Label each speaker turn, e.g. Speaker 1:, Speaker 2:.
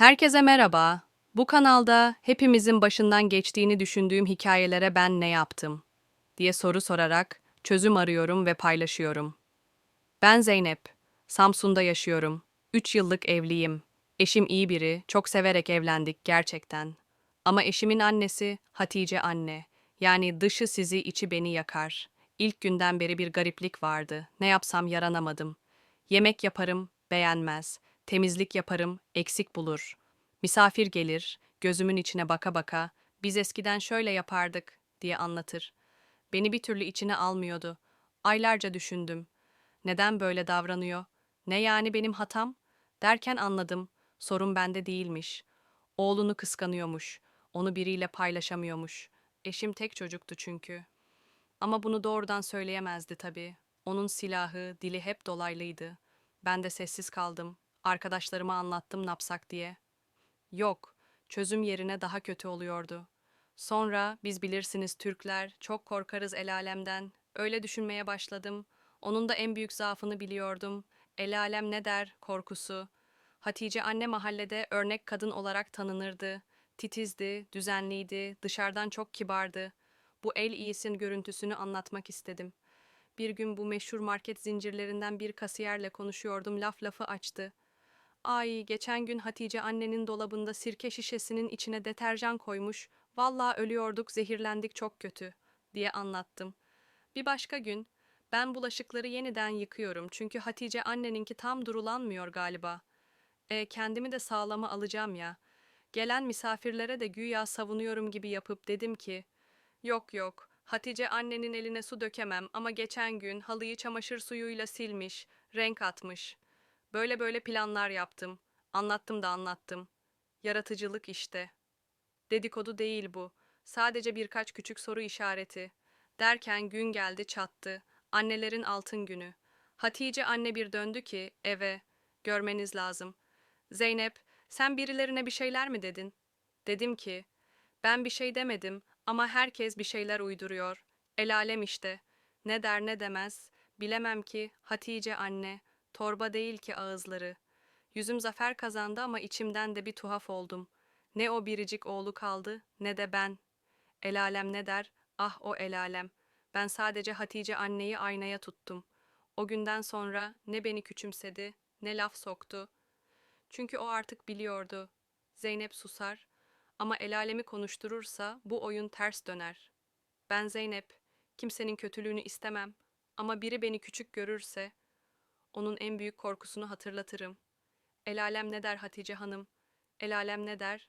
Speaker 1: Herkese merhaba. Bu kanalda hepimizin başından geçtiğini düşündüğüm hikayelere ben ne yaptım diye soru sorarak çözüm arıyorum ve paylaşıyorum. Ben Zeynep. Samsun'da yaşıyorum. 3 yıllık evliyim. Eşim iyi biri, çok severek evlendik gerçekten. Ama eşimin annesi Hatice anne. Yani dışı sizi içi beni yakar. İlk günden beri bir gariplik vardı. Ne yapsam yaranamadım. Yemek yaparım, beğenmez. Temizlik yaparım, eksik bulur. Misafir gelir, gözümün içine baka baka, biz eskiden şöyle yapardık diye anlatır. Beni bir türlü içine almıyordu. Aylarca düşündüm. Neden böyle davranıyor? Ne yani benim hatam? Derken anladım. Sorun bende değilmiş. Oğlunu kıskanıyormuş. Onu biriyle paylaşamıyormuş. Eşim tek çocuktu çünkü. Ama bunu doğrudan söyleyemezdi tabii. Onun silahı, dili hep dolaylıydı. Ben de sessiz kaldım. Arkadaşlarıma anlattım napsak diye. Yok, çözüm yerine daha kötü oluyordu. Sonra biz bilirsiniz Türkler çok korkarız el alemden. Öyle düşünmeye başladım. Onun da en büyük zaafını biliyordum. El alem ne der korkusu. Hatice anne mahallede örnek kadın olarak tanınırdı. Titizdi, düzenliydi, dışarıdan çok kibardı. Bu el iyisin görüntüsünü anlatmak istedim. Bir gün bu meşhur market zincirlerinden bir kasiyerle konuşuyordum. Laf lafı açtı. Ay, geçen gün Hatice annenin dolabında sirke şişesinin içine deterjan koymuş. Vallahi ölüyorduk, zehirlendik çok kötü, diye anlattım. Bir başka gün, ben bulaşıkları yeniden yıkıyorum çünkü Hatice anneninki tam durulanmıyor galiba. E, kendimi de sağlama alacağım ya. Gelen misafirlere de güya savunuyorum gibi yapıp dedim ki, yok yok, Hatice annenin eline su dökemem ama geçen gün halıyı çamaşır suyuyla silmiş, renk atmış. Böyle böyle planlar yaptım. Anlattım da anlattım. Yaratıcılık işte. Dedikodu değil bu. Sadece birkaç küçük soru işareti. Derken gün geldi çattı. Annelerin altın günü. Hatice anne bir döndü ki eve. Görmeniz lazım. Zeynep, sen birilerine bir şeyler mi dedin? Dedim ki, ben bir şey demedim ama herkes bir şeyler uyduruyor. El alem işte. Ne der ne demez. Bilemem ki Hatice anne. Torba değil ki ağızları. Yüzüm zafer kazandı ama içimden de bir tuhaf oldum. Ne o biricik oğlu kaldı ne de ben. El alem ne der? Ah o el alem. Ben sadece Hatice anneyi aynaya tuttum. O günden sonra ne beni küçümsedi ne laf soktu. Çünkü o artık biliyordu. Zeynep susar ama el alemi konuşturursa bu oyun ters döner. Ben Zeynep, kimsenin kötülüğünü istemem ama biri beni küçük görürse onun en büyük korkusunu hatırlatırım. El alem ne der Hatice Hanım? El alem ne der?